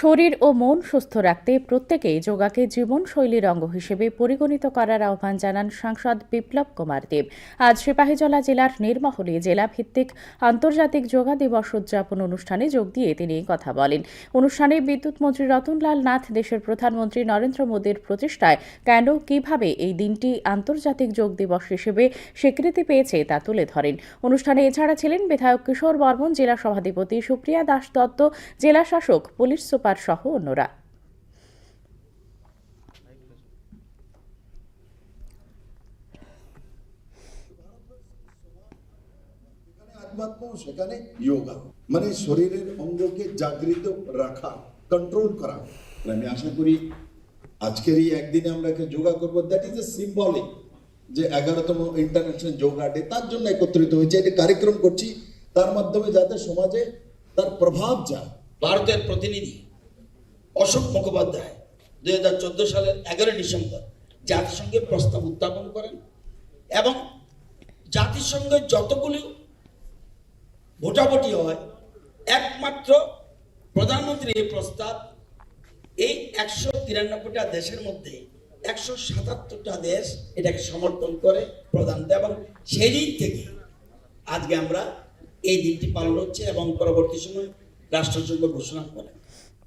শরীর ও মন সুস্থ রাখতে প্রত্যেকেই যোগাকে জীবনশৈলীর অঙ্গ হিসেবে পরিগণিত করার আহ্বান জানান সাংসদ বিপ্লব কুমার দেব। আজ সিপাহীজলা জেলার নির্মহলে জেলাভিত্তিক আন্তর্জাতিক যোগা দিবস উদযাপন অনুষ্ঠানে যোগ দিয়ে তিনি কথা বলেন। অনুষ্ঠানে বিদ্যুৎ মন্ত্রী রতনলাল নাথ, দেশের প্রধানমন্ত্রী নরেন্দ্র মোদীর প্রচেষ্টায় কেন, কীভাবে এই দিনটি আন্তর্জাতিক যোগ দিবস হিসেবে স্বীকৃতি পেয়েছে তা তুলে ধরেন। অনুষ্ঠানে এছাড়া ছিলেন বিধায়ক কিশোর বর্মন, জেলা সভাধিপতি সুপ্রিয়া দাস দত্ত, জেলা শাসক পুলিশ সুপার সহ অন্যরা। সেখানে যোগা। মানে শরীরের অঙ্গকে জাগৃত রাখা কন্ট্রোল করা। আমি আশা করি আজকের এই একদিনে আমরা যোগা করব। দ্যাট ইজ এ সিম্বলিক যে এগারোতম ইন্টারন্যাশনাল যোগা ডে তার জন্য একত্রিত হয়েছে। এটা কার্যক্রম করছি। তার মাধ্যমে যাতে সমাজে তার প্রভাব যায়। ভারতের প্রতিনিধি। অশোক মুখোপাধ্যায় দুই হাজার চোদ্দ সালের এগারো ডিসেম্বর জাতিসংঘে প্রস্তাব উত্থাপন করেন এবং জাতিসংঘের যতগুলি ভোটাভুটি হয়, একমাত্র প্রধানমন্ত্রী এই প্রস্তাব এই একশো তিরানব্বইটা দেশের মধ্যে একশো সাতাত্তরটা দেশ এটাকে সমর্থন করে প্রধান এবং সেই দিন থেকে আজকে আমরা এই দিনটি পালন হচ্ছে এবং পরবর্তী সময় রাষ্ট্রসংঘ ঘোষণা করে।